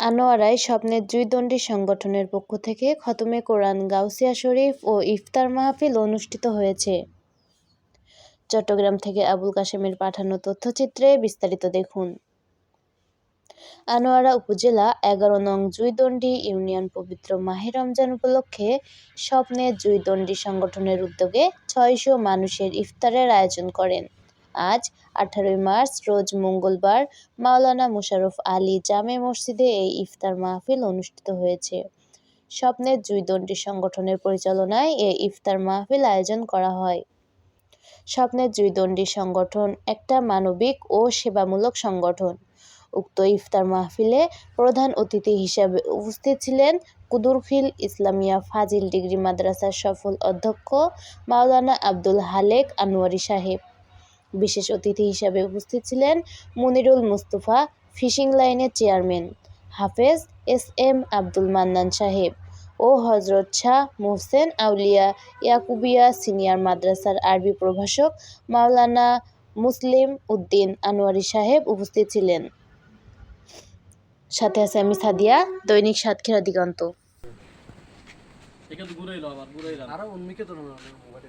আনোয়ারায় স্বপ্নের দুইদণ্ডী সংগঠনের পক্ষ থেকে খতমে কোরআন, গাউসিয়া শরীফ ও ইফতার মাহফিল অনুষ্ঠিত হয়েছে। চট্টগ্রাম থেকে আবুল কাশেমের পাঠানো তথ্যচিত্রে বিস্তারিত দেখুন। আনোয়ারা উপজেলা এগারো নং জুইদণ্ডী ইউনিয়ন পবিত্র মাহে রমজান উপলক্ষে স্বপ্নের জুইদণ্ডী সংগঠনের উদ্যোগে ছয়শো মানুষের ইফতারের আয়োজন করেন। আজ, আঠারোই মার্চ, রোজ মঙ্গলবার, মাওলানা মুশারফ আলী জামে মসজিদে এই ইফতার মাহফিল অনুষ্ঠিত হয়েছে। স্বপ্নের জুইদণ্ডী সংগঠনের পরিচালনায় এই ইফতার মাহফিল আয়োজন করা হয়। স্বপ্নের জুইদণ্ডী সংগঠন একটা মানবিক ও সেবামূলক সংগঠন। উক্ত ইফতার মাহফিলে প্রধান অতিথি হিসাবে উপস্থিত ছিলেন কুদুরখিল ইসলামিয়া ফাজিল ডিগ্রি মাদ্রাসার সফল অধ্যক্ষ মাওলানা আব্দুল হালেক আনোয়ারি সাহেব। বিশেষ অতিথি হিসাবে উপস্থিত ছিলেন মনিরুল মুস্তফা ফিশিং লাইনের chairman Hafez S M Abdul Mannan Saheb ও হজরত শাহ মোহসেন আউলিয়া ইয়াকুবিয়া সিনিয়র মাদ্রাসার আরবি প্রভাষক মাওলানা মুসলিম উদ্দিন আনোয়ারি সাহেব উপস্থিত ছিলেন। সাথে আছে আমি সাদিয়া দৈনিক সাতক্ষীরা দিগন্ত। ঘুরে আবার ঘুরে আরও উন্মিকে তো মোবাইলে